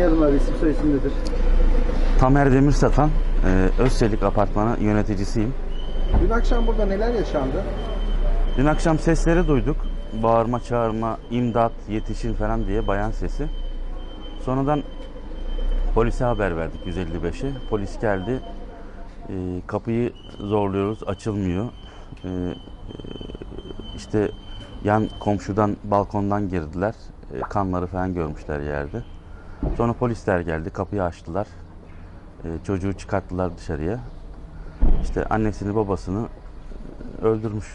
Tanıyalım abi isim soy isim nedir? Tamer Demirsatan, e, Özçelik Apartmanı yöneticisiyim. Dün akşam burada neler yaşandı? Dün akşam sesleri duyduk. Bağırma, çağırma, imdat, yetişin falan diye bayan sesi. Sonradan polise haber verdik 155'e. Polis geldi. E, kapıyı zorluyoruz, açılmıyor. E, e, işte yan komşudan, balkondan girdiler. E, kanları falan görmüşler yerde. Sonra polisler geldi, kapıyı açtılar. E, çocuğu çıkarttılar dışarıya. İşte annesini babasını e, öldürmüş.